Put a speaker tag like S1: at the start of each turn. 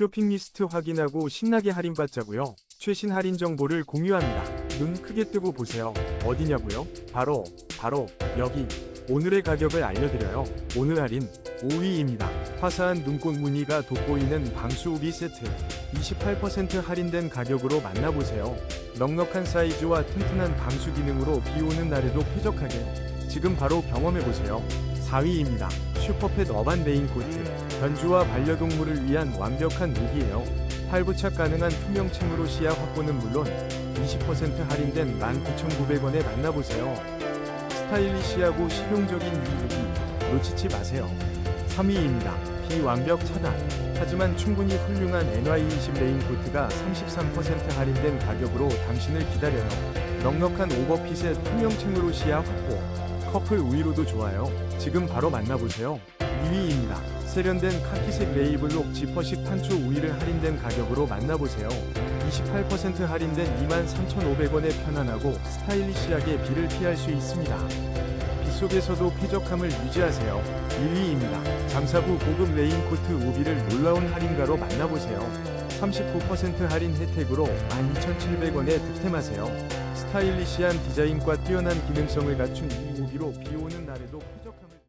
S1: 쇼핑 리스트 확인하고 신나게 할인받자고요. 최신 할인 정보를 공유합니다. 눈 크게 뜨고 보세요. 어디냐고요? 바로 바로 여기. 오늘의 가격을 알려드려요. 오늘 할인 5위입니다. 화사한 눈꽃 무늬가 돋보이는 방수 우비 세트 28% 할인된 가격으로 만나보세요. 넉넉한 사이즈와 튼튼한 방수 기능으로 비 오는 날에도 쾌적하게 지금 바로 경험해보세요. 4위입니다. 슈퍼펫 어반 레인 코트 견주와 반려동물을 위한 완벽한 무기예요. 팔부착 가능한 투명층으로 시야 확보는 물론 20% 할인된 19,900원에 만나보세요. 스타일리시하고 실용적인 이 무기 놓치지 마세요. 3위입니다. 비완벽 차단. 하지만 충분히 훌륭한 NY20 레인 코트가 33% 할인된 가격으로 당신을 기다려요. 넉넉한 오버핏의 투명층으로 시야 확보. 커플 우위로도 좋아요. 지금 바로 만나보세요. 2위입니다. 세련된 카키색 레이블록 지퍼식 판초 우위를 할인된 가격으로 만나보세요. 28% 할인된 23,500원에 편안하고 스타일리시하게 비를 피할 수 있습니다. 빗속에서도 쾌적함을 유지하세요. 1위입니다. 잠사부 고급 레인코트 우비를 놀라운 할인가로 만나보세요. 39% 할인 혜택으로 12,700원에 득템하세요. 스타일리시한 디자인과 뛰어난 기능성을 갖춘 이 우비로 비 오는 날에도 쾌적함을